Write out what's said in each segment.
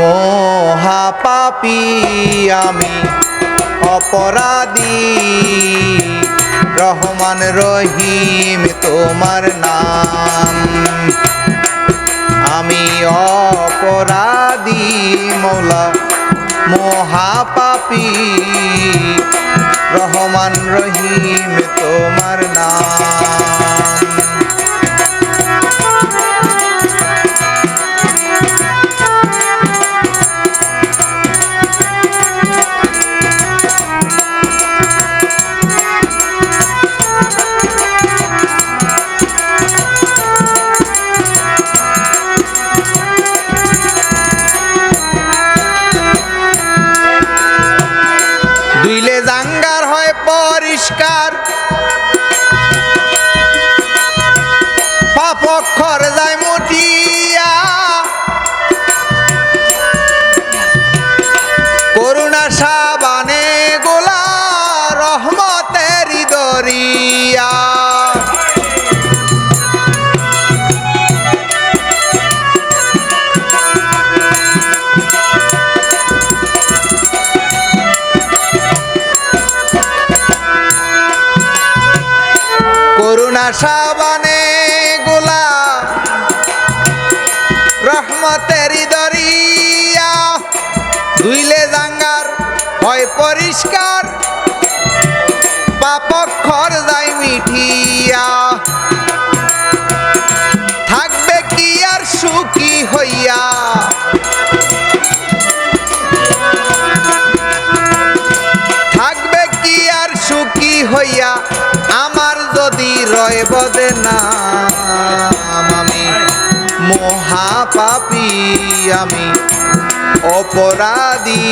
মহাপাপী আমি অপরাধী। রহমান রহিম, তোমার নাম। আমি অপরাধী, মৌলা মহাপাপী। রহমান রহিম, তোমার নাম। পরিষ্কার করুণা সাবানে গোলা। রহমতের দরিয়া। দুইলে জাঙ্গার হয় পরিষ্কার। পাপক্ষর যায় মিঠিয়া। থাকবে কি আর সুখী হইয়া? থাকবে কি সুখী হইয়া? যদি রয় বদে না আমি মহাপাপি আমি অপরাধী।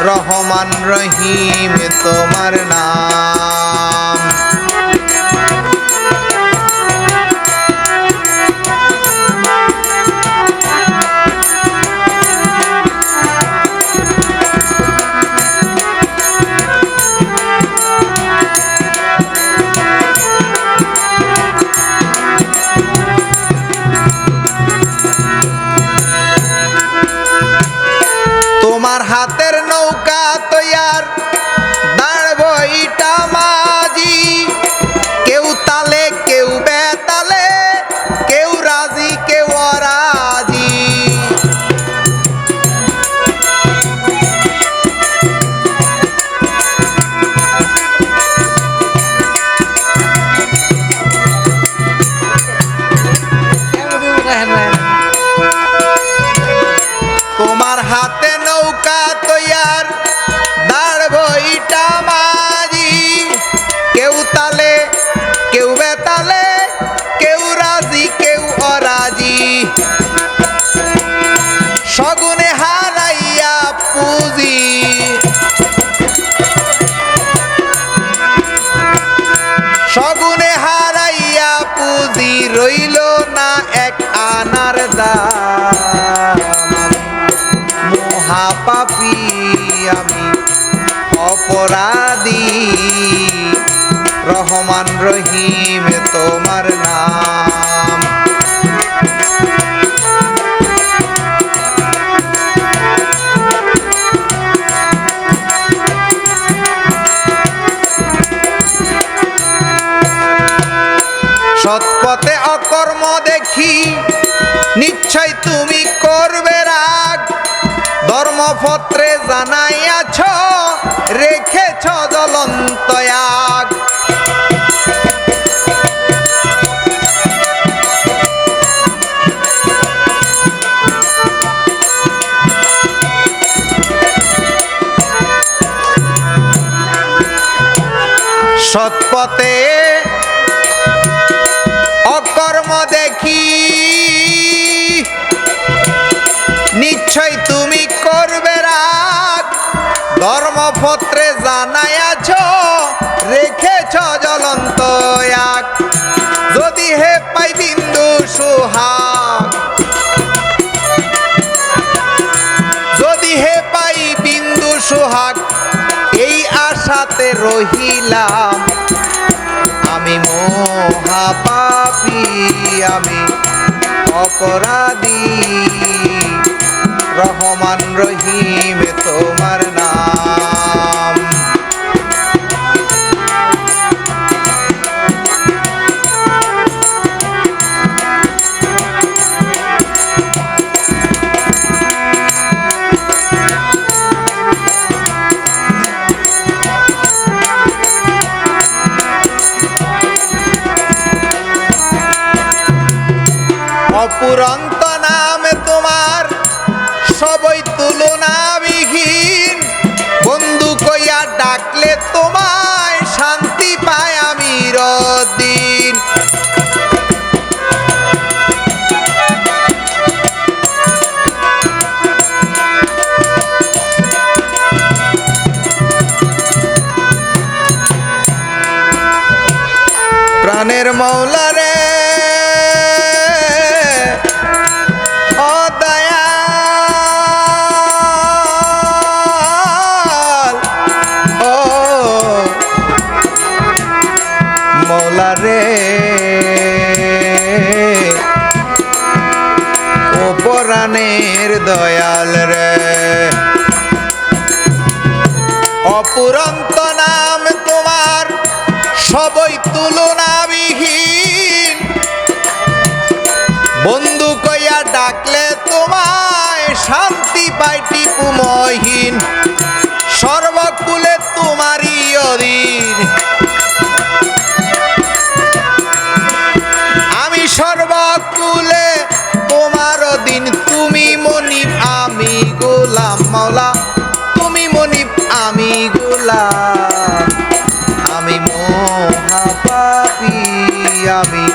রহমান রহিম তোমার নাম। তোমার হাতের নৌকা তৈয়ার। দাঁড়ব ইটা মাঝি। কেউ তালে, কেউ বেতালে। কেউ রাজি, কেউ অরাজি হাতে নৌকা তৈয়ার, দাঁড়ব ইটা মাঝি। কেউ তালে, কেউ বেতালে, কেউ রাজি, কেউ অরাজি। সগুনে হারাইয়া পুঁজি। সগুনে হারাইয়া পুঁজি, রইল না এক আনার দাম। মহাপাপী আমি। অপরাধী রহমান রহিম তোমার নাম। সৎপথে অকর্ম দেখি নিশ্চয় ধর্মপত্রে জানাইয়াছ রেখেছ জ্বলন্ত সৎপথে অকর্ম দেখি ধর্মপত্রে জানাইয়াছ রেখেছ জ্বলন্ত যদি হে পাই বিন্দু সুহাগ, যদি হে পাই বিন্দু সুহাগ, এই আশাতে রহিলাম। আমি মহাপাপী, আমি অপরাধী। রহমান রহিম তোমার নাম। অপুরন্ত ডাকলে তোমায় শান্তি পায় আমি রদিন। প্রাণের মৌলা পরাণের দয়াল রে। অপুরন্ত নাম তোমার, সবই তুলনাবিহীন। বন্ধু কইয়া ডাকলে তোমায় শান্তি পাইটি টিপুমহীন মনিব, আমি গোলাম মাওলা। তুমি মনিব, আমি গোলাম। আমি মহাপাপী, আমি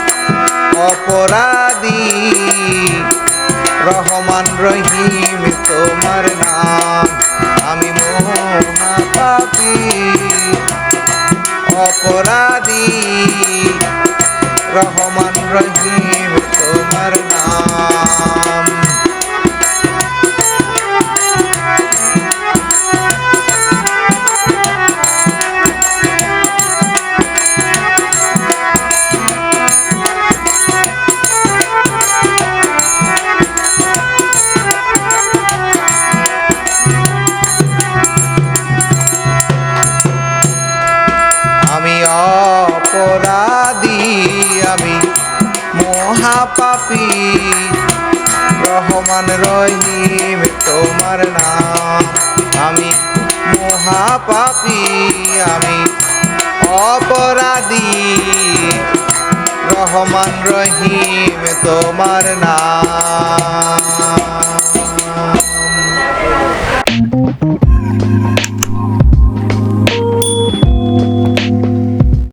অপরাধী। রহমান রহিম, তোমার নাম। আমি মহাপাপী, অপরাধী। রহমান রহিম অপরাধী আমি মহাপাপী। রহমান রহিম, তোমার নাম আমি মহাপাপী। আমি অপরাধী। রহমান রহিম, তোমার নাম